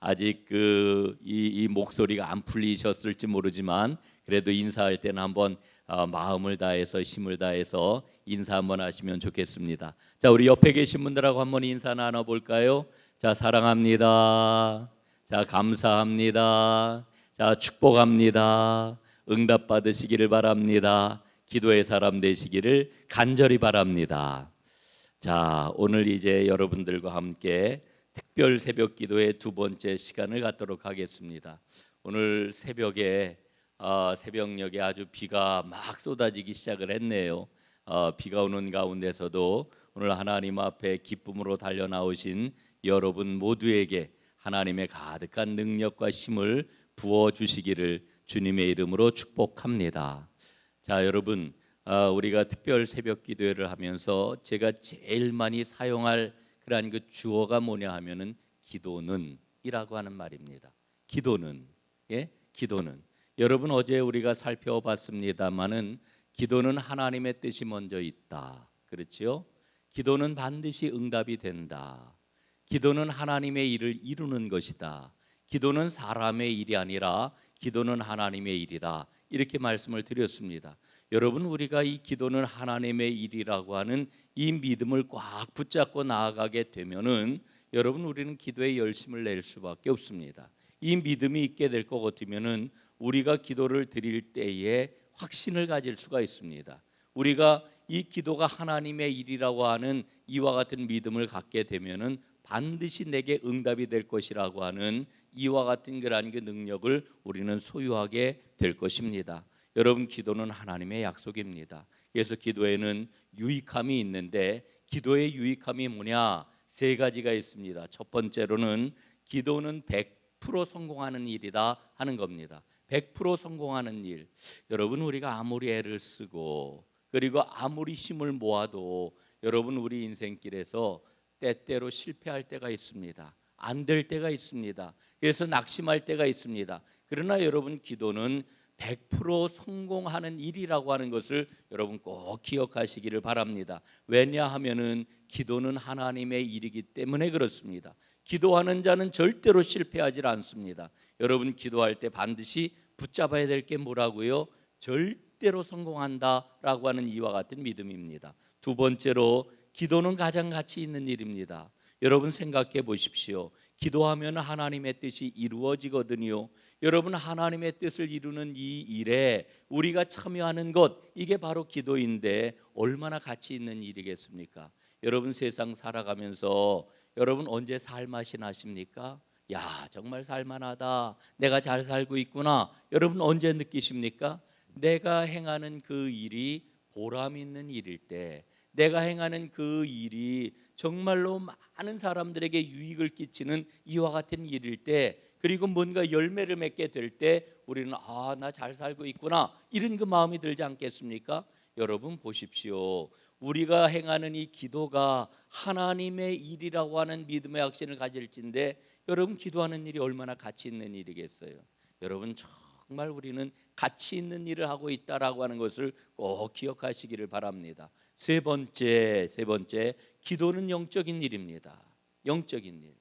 아직 그이이 목소리가 안 풀리셨을지 모르지만 그래도 인사할 때는 한번 어, 마음을 다해서 힘을 다해서 인사 한번 하시면 좋겠습니다. 자, 우리 옆에 계신 분들하고 한번 인사 나눠 볼까요? 자, 사랑합니다. 자, 감사합니다. 자, 축복합니다. 응답 받으시기를 바랍니다. 기도의 사람 되시기를 간절히 바랍니다. 자, 오늘 이제 여러분들과 함께 특별 새벽 기도의 두 번째 시간을 갖도록 하겠습니다. 오늘 새벽에 어, 새벽녘에 아주 비가 막 쏟아지기 시작을 했네요. 어, 비가 오는 가운데서도 오늘 하나님 앞에 기쁨으로 달려 나오신 여러분 모두에게 하나님의 가득한 능력과 힘을 부어 주시기를 주님의 이름으로 축복합니다. 자, 여러분, 어, 우리가 특별 새벽 기도회를 하면서 제가 제일 많이 사용할 그러한 그 주어가 뭐냐 하면은 기도는이라고 하는 말입니다. 기도는 예, 기도는 여러분 어제 우리가 살펴봤습니다마는 기도는 하나님의 뜻이 먼저 있다. 그렇지요? 기도는 반드시 응답이 된다. 기도는 하나님의 일을 이루는 것이다. 기도는 사람의 일이 아니라 기도는 하나님의 일이다. 이렇게 말씀을 드렸습니다. 여러분 우리가 이 기도는 하나님의 일이라고 하는 이 믿음을 꽉 붙잡고 나아가게 되면은 여러분 우리는 기도에 열심을 낼 수밖에 없습니다. 이 믿음이 있게 될 것 같으면은 우리가 기도를 드릴 때에 확신을 가질 수가 있습니다. 우리가 이 기도가 하나님의 일이라고 하는 이와 같은 믿음을 갖게 되면은 반드시 내게 응답이 될 것이라고 하는 이와 같은 그러한 그 능력을 우리는 소유하게 될 것입니다. 여러분 기도는 하나님의 약속입니다. 그래서 기도에는 유익함이 있는데 기도의 유익함이 뭐냐? 세 가지가 있습니다. 첫 번째로는 기도는 100% 성공하는 일이다 하는 겁니다. 100% 성공하는 일. 여러분 우리가 아무리 애를 쓰고 그리고 아무리 힘을 모아도 여러분 우리 인생길에서 때때로 실패할 때가 있습니다. 안 될 때가 있습니다. 그래서 낙심할 때가 있습니다. 그러나 여러분 기도는 100% 성공하는 일이라고 하는 것을 여러분 꼭 기억하시기를 바랍니다. 왜냐하면은 기도는 하나님의 일이기 때문에 그렇습니다. 기도하는 자는 절대로 실패하지 않습니다. 여러분 기도할 때 반드시 붙잡아야 될 게 뭐라고요? 절대로 성공한다라고 하는 이와 같은 믿음입니다. 두 번째로 기도는 가장 가치 있는 일입니다. 여러분 생각해 보십시오. 기도하면 하나님의 뜻이 이루어지거든요. 여러분 하나님의 뜻을 이루는 이 일에 우리가 참여하는 것 이게 바로 기도인데 얼마나 가치 있는 일이겠습니까? 여러분 세상 살아가면서 여러분 언제 살맛이 나십니까? 야 정말 살만하다. 내가 잘 살고 있구나. 여러분 언제 느끼십니까? 내가 행하는 그 일이 보람 있는 일일 때, 내가 행하는 그 일이 정말로 많은 사람들에게 유익을 끼치는 이와 같은 일일 때, 그리고 뭔가 열매를 맺게 될 때 우리는 아, 나 잘 살고 있구나. 이런 그 마음이 들지 않겠습니까? 여러분 보십시오. 우리가 행하는 이 기도가 하나님의 일이라고 하는 믿음의 확신을 가질진데 여러분 기도하는 일이 얼마나 가치 있는 일이겠어요. 여러분 정말 우리는 가치 있는 일을 하고 있다라고 하는 것을 꼭 기억하시기를 바랍니다. 세 번째, 세 번째, 기도는 영적인 일입니다. 영적인 일.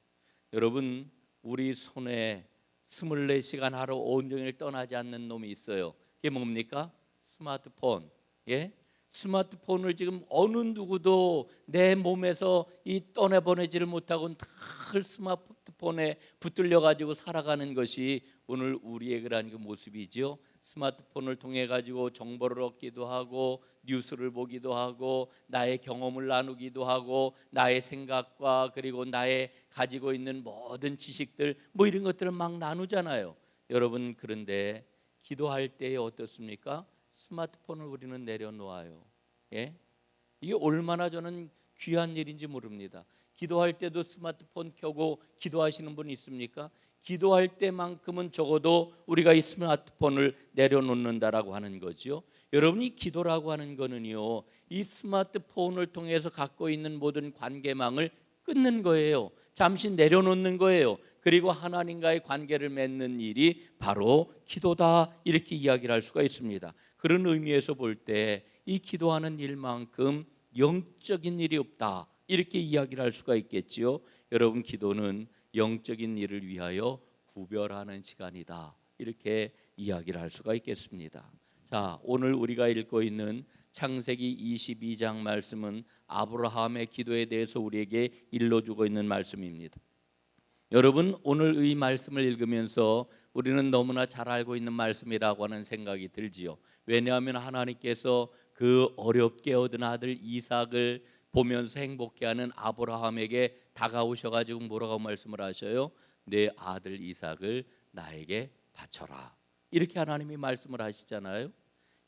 여러분 우리 손에 24시간 하루 온종일 떠나지 않는 놈이 있어요. 그게 뭡니까? 스마트폰. 예? 스마트폰을 지금 어느 누구도 내 몸에서 이 떠내 보내지를 못하고 늘 스마트폰에 붙들려 가지고 살아가는 것이 오늘 우리의 그러한 그 모습이지요. 스마트폰을 통해 가지고 정보를 얻기도 하고 뉴스를 보기도 하고 나의 경험을 나누기도 하고 나의 생각과 그리고 나의 가지고 있는 모든 지식들 뭐 이런 것들을 막 나누잖아요. 여러분 그런데 기도할 때에 어떻습니까? 스마트폰을 우리는 내려놓아요. 예? 이게 얼마나 저는 귀한 일인지 모릅니다. 기도할 때도 스마트폰 켜고 기도하시는 분 있습니까? 기도할 때만큼은 적어도 우리가 이 스마트폰을 내려놓는다라고 하는 거죠. 여러분이 기도라고 하는 거는요. 이 스마트폰을 통해서 갖고 있는 모든 관계망을 끊는 거예요. 잠시 내려놓는 거예요. 그리고 하나님과의 관계를 맺는 일이 바로 기도다 이렇게 이야기를 할 수가 있습니다. 그런 의미에서 볼 때 이 기도하는 일만큼 영적인 일이 없다 이렇게 이야기를 할 수가 있겠지요. 여러분 기도는 영적인 일을 위하여 구별하는 시간이다. 이렇게 이야기를 할 수가 있겠습니다. 자, 오늘 우리가 읽고 있는 창세기 22장 말씀은 아브라함의 기도에 대해서 우리에게 일러주고 있는 말씀입니다. 여러분 오늘 이 말씀을 읽으면서 우리는 너무나 잘 알고 있는 말씀이라고 하는 생각이 들지요. 왜냐하면 하나님께서 그 어렵게 얻은 아들 이삭을 보면서 행복해하는 아브라함에게 다가오셔가지고 뭐라고 말씀을 하셔요? 내 아들 이삭을 나에게 바쳐라. 이렇게 하나님이 말씀을 하시잖아요.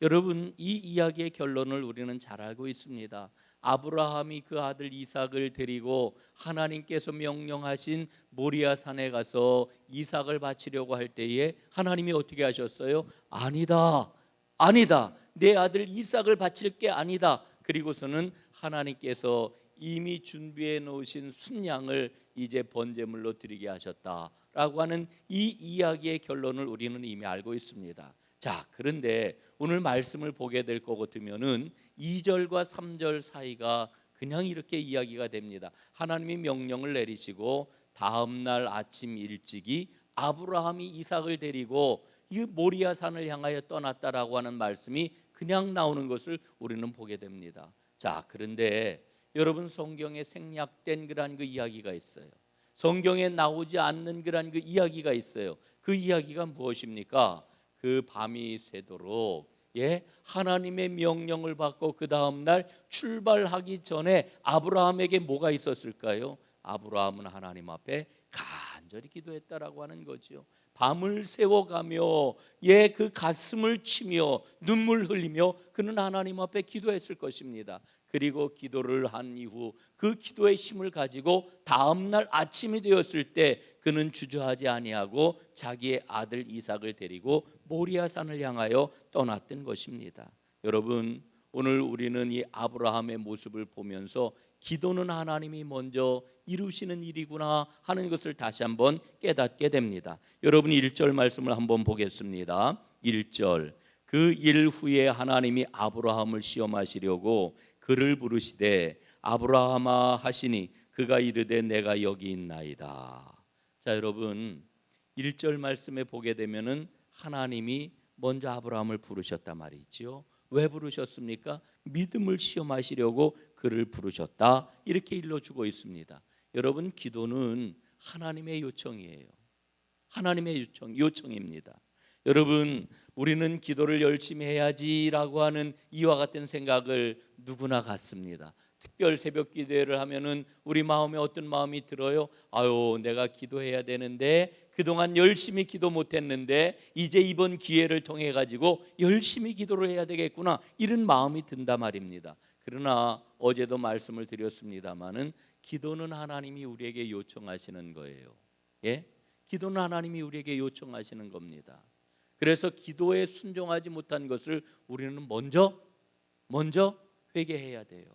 여러분 이 이야기의 결론을 우리는 잘 알고 있습니다. 아브라함이 그 아들 이삭을 데리고 하나님께서 명령하신 모리아 산에 가서 이삭을 바치려고 할 때에 하나님이 어떻게 하셨어요? 아니다. 아니다. 내 아들 이삭을 바칠 게 아니다. 그리고서는 하나님께서 이미 준비해 놓으신 순양을 이제 번제물로 드리게 하셨다라고 하는 이 이야기의 결론을 우리는 이미 알고 있습니다. 자, 그런데 오늘 말씀을 보게 될 것 같으면은 2절과 3절 사이가 그냥 이렇게 이야기가 됩니다. 하나님이 명령을 내리시고 다음 날 아침 일찍이 아브라함이 이삭을 데리고 이 모리아 산을 향하여 떠났다라고 하는 말씀이 그냥 나오는 것을 우리는 보게 됩니다. 자, 그런데 여러분 성경에 생략된 그런 그 이야기가 있어요. 성경에 나오지 않는 그런 그 이야기가 있어요. 그 이야기가 무엇입니까? 그 밤이 새도록 예 하나님의 명령을 받고 그 다음 날 출발하기 전에 아브라함에게 뭐가 있었을까요? 아브라함은 하나님 앞에 간절히 기도했다라고 하는 거지요. 밤을 새워가며 예 그 가슴을 치며 눈물 흘리며 그는 하나님 앞에 기도했을 것입니다. 그리고 기도를 한 이후 그 기도의 힘을 가지고 다음 날 아침이 되었을 때 그는 주저하지 아니하고 자기의 아들 이삭을 데리고 모리아 산을 향하여 떠났던 것입니다. 여러분 오늘 우리는 이 아브라함의 모습을 보면서 기도는 하나님이 먼저 이루시는 일이구나 하는 것을 다시 한번 깨닫게 됩니다. 여러분 1절 말씀을 한번 보겠습니다. 1절 그 일 후에 하나님이 아브라함을 시험하시려고 그를 부르시되 아브라함아 하시니 그가 이르되 내가 여기 있나이다. 자, 여러분 1절 말씀에 보게 되면은 하나님이 먼저 아브라함을 부르셨단 말이지요. 왜 부르셨습니까? 믿음을 시험하시려고 그를 부르셨다. 이렇게 일러주고 있습니다. 여러분 기도는 하나님의 요청이에요. 하나님의 요청, 요청입니다. 여러분 우리는 기도를 열심히 해야지라고 하는 이와 같은 생각을 누구나 갖습니다. 특별 새벽 기도회를 하면은 우리 마음에 어떤 마음이 들어요? 아유, 내가 기도해야 되는데 그동안 열심히 기도 못 했는데 이제 이번 기회를 통해 가지고 열심히 기도를 해야 되겠구나. 이런 마음이 든다 말입니다. 그러나 어제도 말씀을 드렸습니다마는 기도는 하나님이 우리에게 요청하시는 거예요. 예? 기도는 하나님이 우리에게 요청하시는 겁니다. 그래서 기도에 순종하지 못한 것을 우리는 먼저 먼저 회개해야 돼요.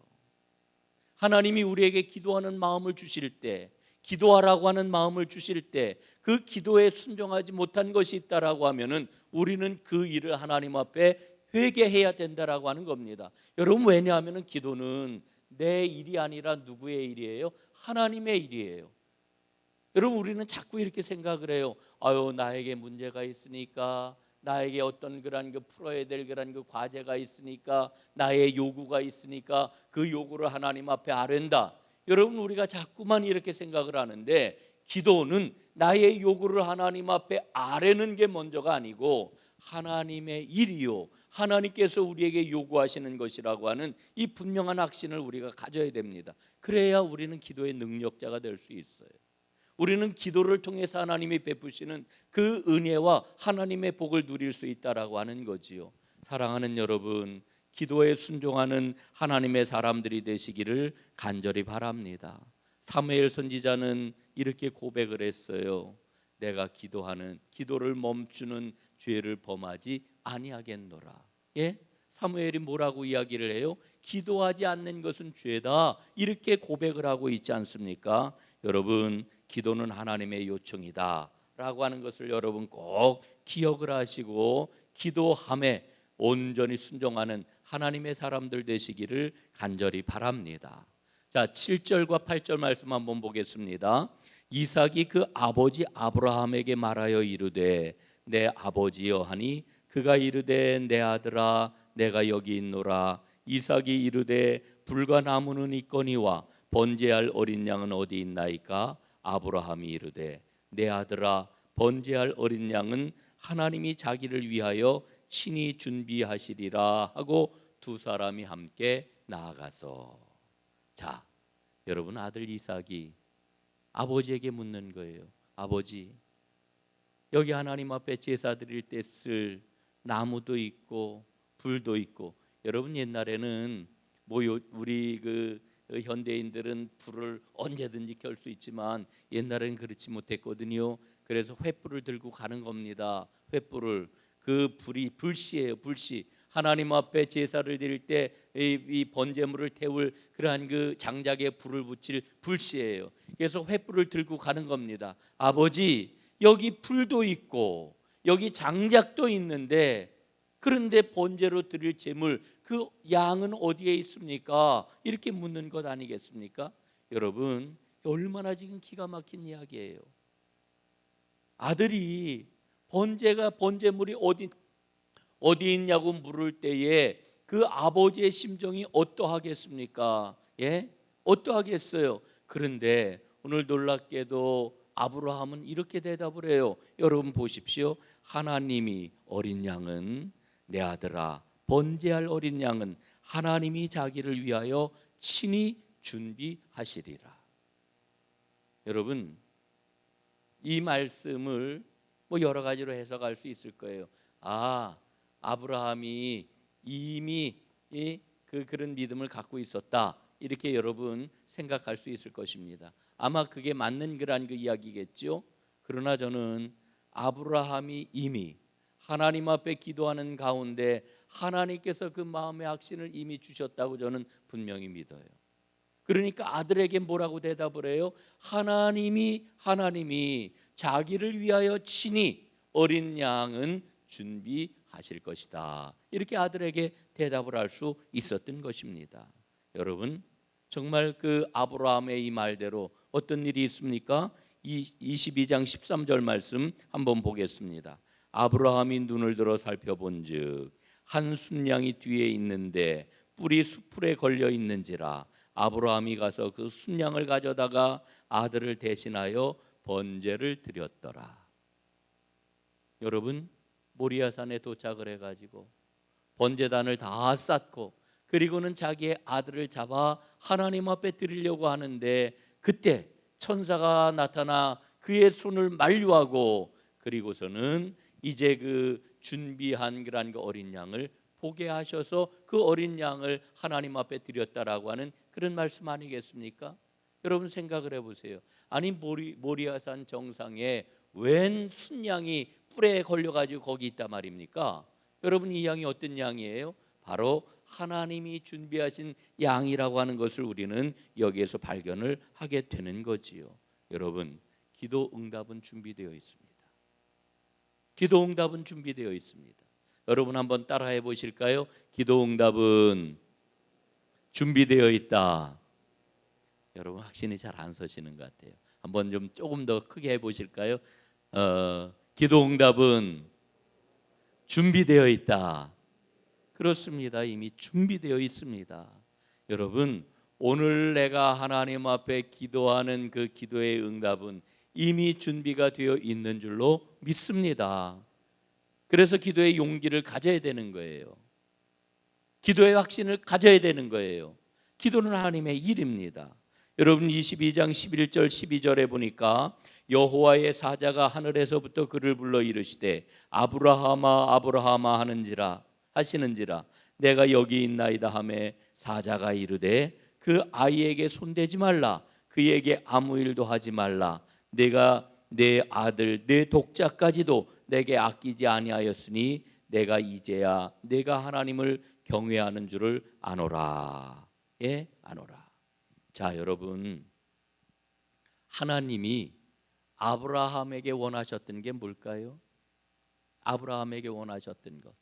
하나님이 우리에게 기도하는 마음을 주실 때 기도하라고 하는 마음을 주실 때 그 기도에 순종하지 못한 것이 있다라고 하면은 우리는 그 일을 하나님 앞에 회개해야 된다라고 하는 겁니다. 여러분 왜냐하면은 기도는 내 일이 아니라 누구의 일이에요? 하나님의 일이에요. 여러분 우리는 자꾸 이렇게 생각을 해요. 아유 나에게 문제가 있으니까 나에게 어떤 그런 그 풀어야 될 그런 그 과제가 있으니까 나의 요구가 있으니까 그 요구를 하나님 앞에 아랜다. 여러분 우리가 자꾸만 이렇게 생각을 하는데 기도는 나의 요구를 하나님 앞에 아뢰는 게 먼저가 아니고 하나님의 일이요. 하나님께서 우리에게 요구하시는 것이라고 하는 이 분명한 확신을 우리가 가져야 됩니다. 그래야 우리는 기도의 능력자가 될 수 있어요. 우리는 기도를 통해서 하나님이 베푸시는 그 은혜와 하나님의 복을 누릴 수 있다라고 하는 거지요. 사랑하는 여러분, 기도에 순종하는 하나님의 사람들이 되시기를 간절히 바랍니다. 사무엘 선지자는 이렇게 고백을 했어요. 내가 기도하는 기도를 멈추는 죄를 범하지 아니하겠노라. 예? 사무엘이 뭐라고 이야기를 해요? 기도하지 않는 것은 죄다. 이렇게 고백을 하고 있지 않습니까? 여러분, 기도는 하나님의 요청이다 라고 하는 것을 여러분 꼭 기억을 하시고 기도함에 온전히 순종하는 하나님의 사람들 되시기를 간절히 바랍니다. 자, 7절과 8절 말씀 한번 보겠습니다. 이삭이 그 아버지 아브라함에게 말하여 이르되 내 아버지여 하니 그가 이르되 내 아들아 내가 여기 있노라 이삭이 이르되 불과 나무는 있거니와 번제할 어린 양은 어디 있나이까 아브라함이 이르되 내 아들아 번제할 어린 양은 하나님이 자기를 위하여 친히 준비하시리라 하고 두 사람이 함께 나아가서 자 여러분 아들 이삭이 아버지에게 묻는 거예요. 아버지 여기 하나님 앞에 제사 드릴 때 쓸 나무도 있고 불도 있고 여러분 옛날에는 뭐 요- 우리 그 현대인들은 불을 언제든지 켤 수 있지만 옛날에는 그렇지 못했거든요. 그래서 횃불을 들고 가는 겁니다. 횃불을 그 불이 불씨예요. 불씨. 하나님 앞에 제사를 드릴 때 이 번제물을 태울 그러한 그 장작에 불을 붙일 불씨예요. 그래서 횃불을 들고 가는 겁니다. 아버지 여기 불도 있고 여기 장작도 있는데 그런데 번제로 드릴 제물 그 양은 어디에 있습니까? 이렇게 묻는 것 아니겠습니까? 여러분 얼마나 지금 기가 막힌 이야기예요. 아들이 번제가 번제물이 어디 어디 있냐고 물을 때에 그 아버지의 심정이 어떠하겠습니까? 예? 어떠하겠어요? 그런데 오늘 놀랍게도 아브라함은 이렇게 대답을 해요. 여러분 보십시오. 하나님이 어린 양은 내 아들아 번제할 어린 양은 하나님이 자기를 위하여 친히 준비하시리라. 여러분 이 말씀을 뭐 여러 가지로 해석할 수 있을 거예요. 아 아브라함이 이미 이, 그 그런 믿음을 갖고 있었다 이렇게 여러분 생각할 수 있을 것입니다. 아마 그게 맞는 그란 그 이야기겠죠. 그러나 저는 아브라함이 이미 하나님 앞에 기도하는 가운데 하나님께서 그 마음의 확신을 이미 주셨다고 저는 분명히 믿어요. 그러니까 아들에게 뭐라고 대답을 해요? 하나님이 하나님이 자기를 위하여 친히 어린 양은 준비하실 것이다. 이렇게 아들에게 대답을 할 수 있었던 것입니다. 여러분 정말 그 아브라함의 이 말대로 어떤 일이 있습니까? 이 22장 13절 말씀 한번 보겠습니다. 아브라함이 눈을 들어 살펴본즉 한 순양이 뒤에 있는데 뿔이 수풀에 걸려 있는지라 아브라함이 가서 그 순양을 가져다가 아들을 대신하여 번제를 드렸더라. 여러분 모리아산에 도착을 해가지고 번제단을 다 쌓고 그리고는 자기의 아들을 잡아 하나님 앞에 드리려고 하는데 그때 천사가 나타나 그의 손을 만류하고 그리고서는 이제 그 준비한 그런 그 어린 양을 보게 하셔서 그 어린 양을 하나님 앞에 드렸다라고 하는 그런 말씀 아니겠습니까? 여러분 생각을 해보세요. 아니 모리, 모리 아산 정상에 웬 순양이 뿔에 걸려가지고 거기 있단 말입니까? 여러분 이 양이 어떤 양이에요? 바로 하나님이 준비하신 양이라고 하는 것을 우리는 여기에서 발견을 하게 되는 거지요. 여러분 기도 응답은 준비되어 있습니다. 기도 응답은 준비되어 있습니다. 여러분 한번 따라해 보실까요? 기도 응답은 준비되어 있다. 여러분 확신이 잘 안 서시는 것 같아요. 한번 좀 조금 더 크게 해 보실까요? 어, 기도 응답은 준비되어 있다. 그렇습니다. 이미 준비되어 있습니다. 여러분, 오늘 내가 하나님 앞에 기도하는 그 기도의 응답은 이미 준비가 되어 있는 줄로 믿습니다. 그래서 기도의 용기를 가져야 되는 거예요. 기도의 확신을 가져야 되는 거예요. 기도는 하나님의 일입니다. 여러분 22장 11절 12절에 보니까 여호와의 사자가 하늘에서부터 그를 불러 이르시되 아브라함아 아브라함아 하는지라 하시는지라. 내가 여기 있나이다 하매 사자가 이르되 그 아이에게 손대지 말라. 그에게 아무 일도 하지 말라. 내가 내 아들 내 독자까지도 내게 아끼지 아니하였으니 내가 이제야 내가 하나님을 경외하는 줄을 아노라. 예 아노라 자 여러분 하나님이 아브라함에게 원하셨던 게 뭘까요? 아브라함에게 원하셨던 것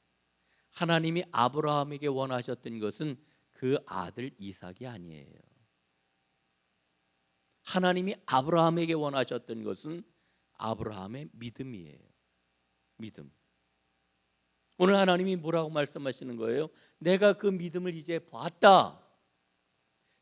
하나님이 아브라함에게 원하셨던 것은 그 아들 이삭이 아니에요. 하나님이 아브라함에게 원하셨던 것은 아브라함의 믿음이에요. 믿음. 오늘 하나님이 뭐라고 말씀하시는 거예요? 내가 그 믿음을 이제 봤다.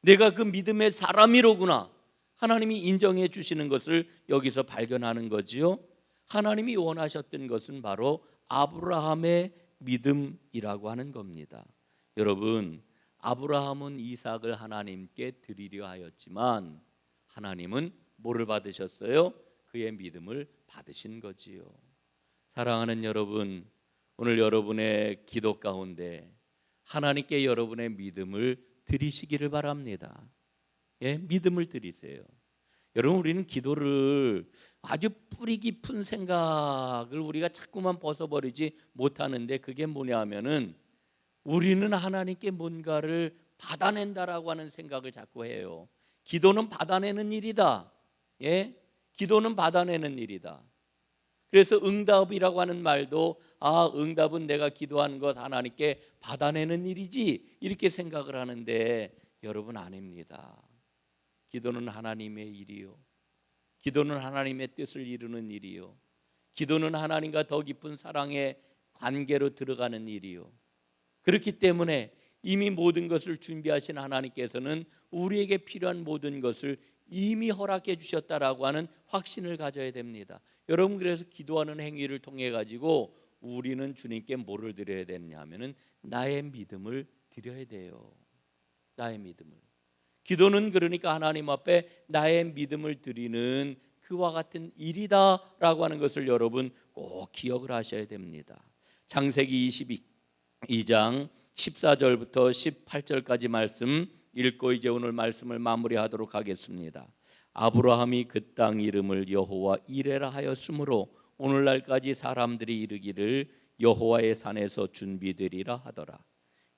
내가 그 믿음의 사람이로구나. 하나님이 인정해 주시는 것을 여기서 발견하는 거지요. 하나님이 원하셨던 것은 바로 아브라함의 믿음이라고 하는 겁니다. 여러분, 아브라함은 이삭을 하나님께 드리려 하였지만 하나님은 뭐를 받으셨어요? 그의 믿음을 받으신 거지요. 사랑하는 여러분, 오늘 여러분의 기도 가운데 하나님께 여러분의 믿음을 드리시기를 바랍니다. 예, 믿음을 드리세요. 여러분 우리는 기도를 아주 뿌리 깊은 생각을 우리가 자꾸만 벗어버리지 못하는데 그게 뭐냐면은 우리는 하나님께 뭔가를 받아낸다라고 하는 생각을 자꾸 해요. 기도는 받아내는 일이다. 예? 기도는 받아내는 일이다. 그래서 응답이라고 하는 말도 아, 응답은 내가 기도하는 것 하나님께 받아내는 일이지 이렇게 생각을 하는데 여러분 아닙니다. 기도는 하나님의 일이요. 기도는 하나님의 뜻을 이루는 일이요. 기도는 하나님과 더 깊은 사랑의 관계로 들어가는 일이요. 그렇기 때문에 이미 모든 것을 준비하신 하나님께서는 우리에게 필요한 모든 것을 이미 허락해 주셨다라고 하는 확신을 가져야 됩니다. 여러분 그래서 기도하는 행위를 통해 가지고 우리는 주님께 뭐를 드려야 되느냐면은 나의 믿음을 드려야 돼요. 나의 믿음을. 기도는 그러니까 하나님 앞에 나의 믿음을 드리는 그와 같은 일이다라고 하는 것을 여러분 꼭 기억을 하셔야 됩니다. 창세기 22장 14절부터 18절까지 말씀 읽고 이제 오늘 말씀을 마무리하도록 하겠습니다. 아브라함이 그 땅 이름을 여호와 이레라 하였으므로 오늘날까지 사람들이 이르기를 여호와의 산에서 준비되리라 하더라.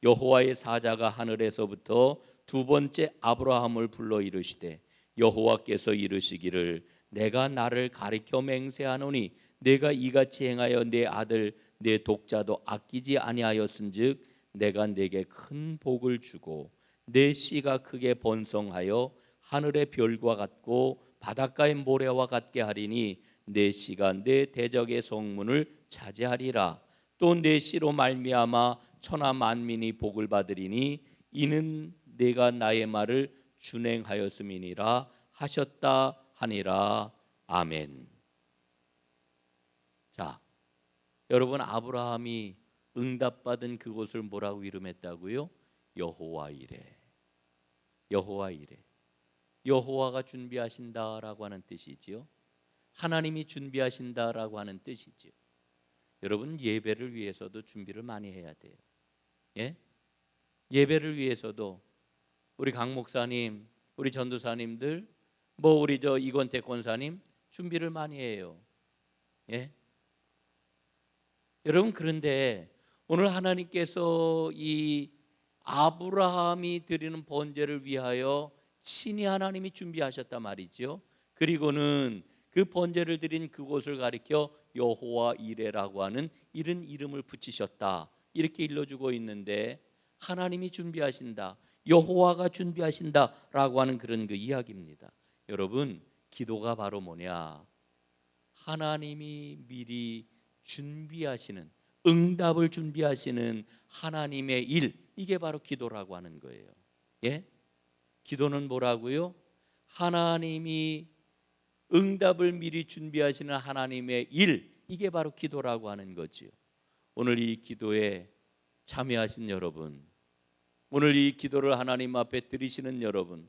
여호와의 사자가 하늘에서부터 두 번째 아브라함을 불러 이르시되 여호와께서 이르시기를 내가 나를 가리켜 맹세하노니 내가 이같이 행하여 내 아들 내 독자도 아끼지 아니하였은즉 내가 내게 큰 복을 주고 내 씨가 크게 번성하여 하늘의 별과 같고 바닷가의 모래와 같게 하리니 내 씨가 내 대적의 성문을 차지하리라 또 내 씨로 말미암아 천하 만민이 복을 받으리니 이는 내가 나의 말을 준행하였음이니라 하셨다 하니라 아멘. 자, 여러분 아브라함이 응답받은 그곳을 뭐라고 이름했다고요? 여호와 이레. 여호와 이레. 여호와가 준비하신다라고 하는 뜻이지요. 하나님이 준비하신다라고 하는 뜻이지요. 여러분 예배를 위해서도 준비를 많이 해야 돼요. 예? 예배를 위해서도 우리 강 목사님, 우리 전도사님들, 뭐 우리 저 이건태 권사님 준비를 많이 해요. 예? 여러분 그런데 오늘 하나님께서 이 아브라함이 드리는 번제를 위하여 친히 하나님이 준비하셨단 말이죠. 그리고는 그 번제를 드린 그곳을 가리켜 여호와 이레라고 하는 이런 이름을 붙이셨다. 이렇게 일러주고 있는데 하나님이 준비하신다. 여호와가 준비하신다라고 하는 그런 그 이야기입니다. 여러분, 기도가 바로 뭐냐? 하나님이 미리 준비하시는 응답을 준비하시는 하나님의 일 이게 바로 기도라고 하는 거예요. 예? 기도는 뭐라고요? 하나님이 응답을 미리 준비하시는 하나님의 일 이게 바로 기도라고 하는 거지요. 오늘 이 기도에 참여하신 여러분, 오늘 이 기도를 하나님 앞에 드리시는 여러분,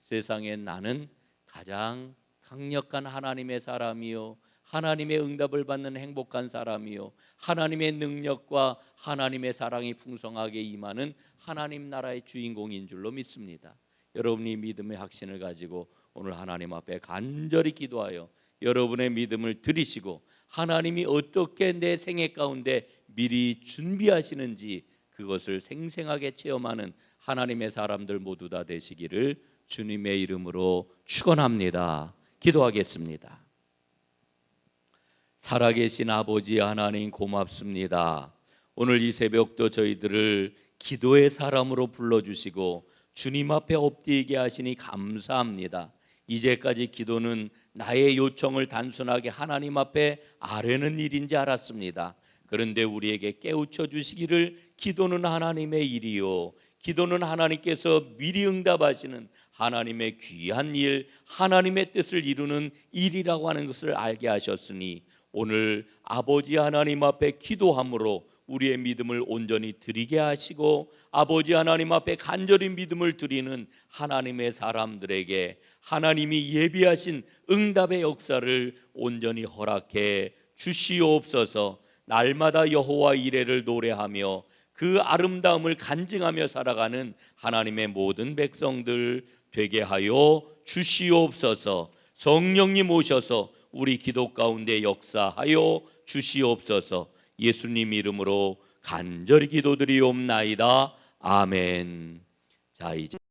세상에 나는 가장 강력한 하나님의 사람이요. 하나님의 응답을 받는 행복한 사람이요. 하나님의 능력과 하나님의 사랑이 풍성하게 임하는 하나님 나라의 주인공인 줄로 믿습니다. 여러분이 믿음의 확신을 가지고 오늘 하나님 앞에 간절히 기도하여 여러분의 믿음을 드리시고 하나님이 어떻게 내 생애 가운데 미리 준비하시는지 그것을 생생하게 체험하는 하나님의 사람들 모두 다 되시기를 주님의 이름으로 축원합니다. 기도하겠습니다. 살아계신 아버지 하나님 고맙습니다. 오늘 이 새벽도 저희들을 기도의 사람으로 불러주시고 주님 앞에 엎드리게 하시니 감사합니다. 이제까지 기도는 나의 요청을 단순하게 하나님 앞에 아뢰는 일인지 알았습니다. 그런데 우리에게 깨우쳐 주시기를 기도는 하나님의 일이요. 기도는 하나님께서 미리 응답하시는 하나님의 귀한 일, 하나님의 뜻을 이루는 일이라고 하는 것을 알게 하셨으니 오늘 아버지 하나님 앞에 기도함으로 우리의 믿음을 온전히 드리게 하시고 아버지 하나님 앞에 간절히 믿음을 드리는 하나님의 사람들에게 하나님이 예비하신 응답의 역사를 온전히 허락해 주시옵소서. 날마다 여호와 이레를 노래하며 그 아름다움을 간증하며 살아가는 하나님의 모든 백성들 되게 하여 주시옵소서. 성령님 오셔서 우리 기도 가운데 역사하여 주시옵소서. 예수님 이름으로 간절히 기도드리옵나이다. 아멘. 자 이제